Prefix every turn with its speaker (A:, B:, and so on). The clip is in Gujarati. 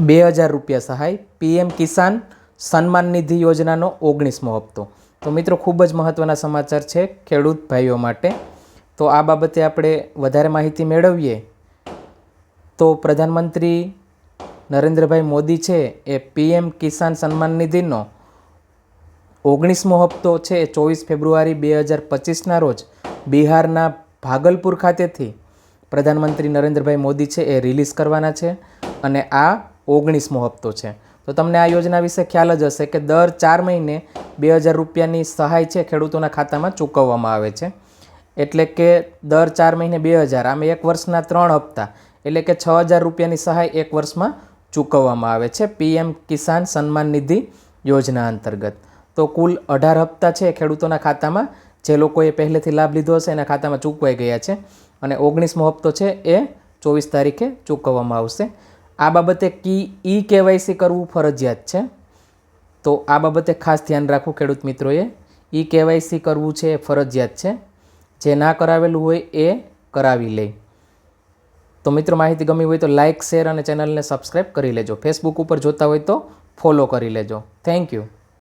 A: બે હજાર રૂપિયા સહાય, પીએમ કિસાન સન્માન નિધિ યોજનાનો ઓગણીસમો હપ્તો. તો મિત્રો, ખૂબ જ મહત્ત્વના સમાચાર છે ખેડૂત ભાઈઓ માટે. તો આ બાબતે આપણે વધારે માહિતી મેળવીએ. તો પ્રધાનમંત્રી નરેન્દ્રભાઈ મોદી છે એ પીએમ કિસાન સન્માન નિધિનો ઓગણીસમો હપ્તો છે ચોવીસ ફેબ્રુઆરી બે હજાર પચીસના રોજ બિહારના ભાગલપુર ખાતેથી. પ્રધાનમંત્રી નરેન્દ્રભાઈ મોદી છે એ રિલીઝ કરવાના છે અને આ ઓગણીસમો હપ્તો છે. તો તમને આ યોજના વિશે ખ્યાલ જ હશે કે દર ચાર મહિને બે હજાર રૂપિયાની સહાય છે ખેડૂતોના ખાતામાં ચૂકવવામાં આવે છે. એટલે કે દર ચાર મહિને બે હજાર, આમ એક વર્ષના ત્રણ હપ્તા, એટલે કે છ હજાર રૂપિયાની સહાય એક વર્ષમાં ચૂકવવામાં આવે છે પીએમ કિસાન સન્માન નિધિ યોજના અંતર્ગત. તો કુલ અઢાર હપ્તા છે ખેડૂતોના ખાતામાં. જે લોકોએ પહેલેથી લાભ લીધો હશે એના ખાતામાં ચૂકવાઈ ગયા છે. અને ઓગણીસમો હપ્તો છે એ ચોવીસ તારીખે ચૂકવવામાં આવશે. આ બાબતે કી ઈ કેવાયસી કરવું ફરજિયાત છે. તો આ બાબતે ખાસ ધ્યાન રાખવું ખેડૂત મિત્રોએ. ઈ કેવાયસી કરવું છે એ ફરજિયાત છે. જે ના કરાવેલું હોય એ કરાવી લે. તો મિત્રો માહિતી ગમી હોય તો લાઇક શેર અને ચેનલને સબસ્ક્રાઈબ કરી લેજો. ફેસબુક ઉપર જોતા હોય તો ફોલો કરી લેજો. Thank you.